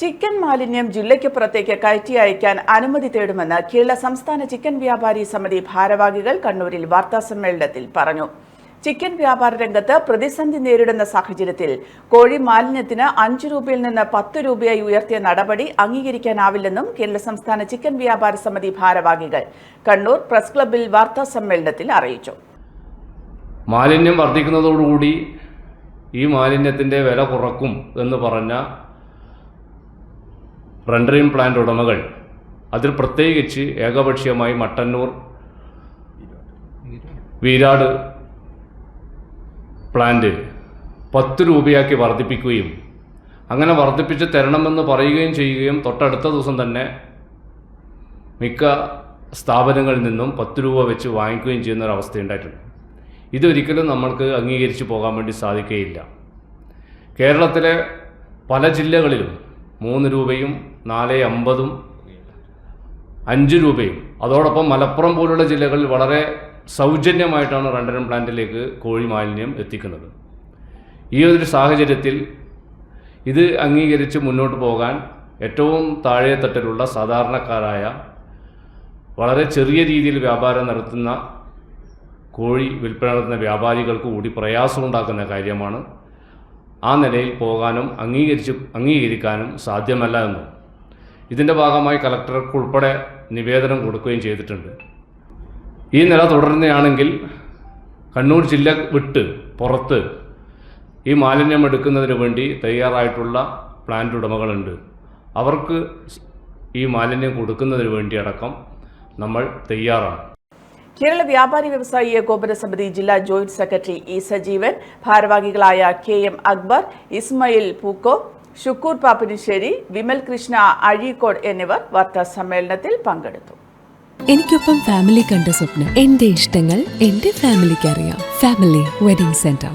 Chicken മാലിന്യം ജില്ലയ്ക്ക് പുറത്തേക്ക് കയറ്റി അയക്കാൻ അനുമതി തേടുമെന്ന് കേരള സംസ്ഥാന ചിക്കൻ വ്യാപാരി സമിതി ഭാരവാഹികൾ കണ്ണൂരിൽ വാർത്താസമ്മേളനത്തിൽ പറഞ്ഞു. ചിക്കൻ വ്യാപാര രംഗത്ത് പ്രതിസന്ധി നേരിടുന്ന സാഹചര്യത്തിൽ കോഴി മാലിന്യത്തിന് അഞ്ച് രൂപയിൽ നിന്ന് പത്ത് രൂപയായി ഉയർത്തിയ നടപടി അംഗീകരിക്കാനാവില്ലെന്നും കേരള സംസ്ഥാന ചിക്കൻ വ്യാപാര സമിതി ഭാരവാഹികൾ കണ്ണൂർ പ്രസ് ക്ലബിൽ വാർത്താസമ്മേളനത്തിൽ അറിയിച്ചു. മാലിന്യം വർദ്ധിക്കുന്നതോടുകൂടി ഈ മാലിന്യത്തിന്റെ വില കുറക്കും എന്ന് പറഞ്ഞ റെൻഡറിംഗ് പ്ലാന്റ് ഉടമകൾ. അതിൽ പ്രത്യേകിച്ച് ഏകപക്ഷീയമായി മട്ടന്നൂർ വീരാട് പ്ലാന്റ് പത്ത് രൂപയാക്കി വർദ്ധിപ്പിക്കുകയും അങ്ങനെ വർദ്ധിപ്പിച്ച് തരണമെന്ന് പറയുകയും ചെയ്യുകയും തൊട്ടടുത്ത ദിവസം തന്നെ മിക്ക സ്ഥാപനങ്ങളിൽ നിന്നും പത്ത് രൂപ വെച്ച് വാങ്ങിക്കുകയും ചെയ്യുന്ന ഒരു അവസ്ഥയുണ്ടായിട്ടുണ്ട് ഇതൊരിക്കലും നമ്മൾക്ക് അംഗീകരിച്ച് പോകാൻ വേണ്ടി സാധിക്കുകയില്ല. കേരളത്തിലെ പല ജില്ലകളിലും മൂന്ന് രൂപയും നാല് അമ്പതും അഞ്ച് രൂപയും. അതോടൊപ്പം മലപ്പുറം പോലുള്ള ജില്ലകളിൽ വളരെ സൗജന്യമായിട്ടാണ് റണ്ടനം പ്ലാന്റിലേക്ക് കോഴി മാലിന്യം എത്തിക്കുന്നത്. ഈ ഒരു സാഹചര്യത്തിൽ ഇത് അംഗീകരിച്ച് മുന്നോട്ട് പോകാൻ ഏറ്റവും താഴെ തട്ടിലുള്ള സാധാരണക്കാരായ വളരെ ചെറിയ രീതിയിൽ വ്യാപാരം നടത്തുന്ന കോഴി വിൽപ്പന നടത്തുന്ന വ്യാപാരികൾക്ക് കൂടി പ്രയാസമുണ്ടാക്കുന്ന കാര്യമാണ് ആ നിലയിൽ പോകാനും അംഗീകരിച്ച് അംഗീകരിക്കാനും സാധ്യമല്ല എന്നും. ഇതിന്റെ ഭാഗമായി കലക്ടർക്ക് ഉൾപ്പെടെ നിവേദനം കൊടുക്കുകയും ചെയ്തിട്ടുണ്ട്. ഈ നില തുടരുന്നതാണെങ്കിൽ കണ്ണൂർ ജില്ല വിട്ട് പുറത്ത് ഈ മാലിന്യം എടുക്കുന്നതിന് വേണ്ടി തയ്യാറായിട്ടുള്ള പ്ലാന്റ് ഉടമകളുണ്ട്. അവർക്ക് ഈ മാലിന്യം കൊടുക്കുന്നതിന് വേണ്ടി അടക്കം നമ്മൾ തയ്യാറാണ്. കേരള വ്യാപാരി വ്യവസായി ഏകോപന സമിതി ജില്ലാ ജോയിന്റ് സെക്രട്ടറി ഇ സജീവൻ ഭാരവാഹികളായ കെ എം അക്ബർ ഇസ്മയിൽ പൂക്കോ ഷുക്കൂർ പാപ്പിനിശ്ശേരി വിമൽ കൃഷ്ണ അഴീക്കോട് എന്നിവർ വാർത്താ സമ്മേളനത്തിൽ പങ്കെടുത്തു. എനിക്കൊപ്പം ഫാമിലി കണ്ട സ്വപ്നം. എന്റെ ഇഷ്ടങ്ങൾ എന്റെ ഫാമിലിക്ക് അറിയാം. Family wedding centre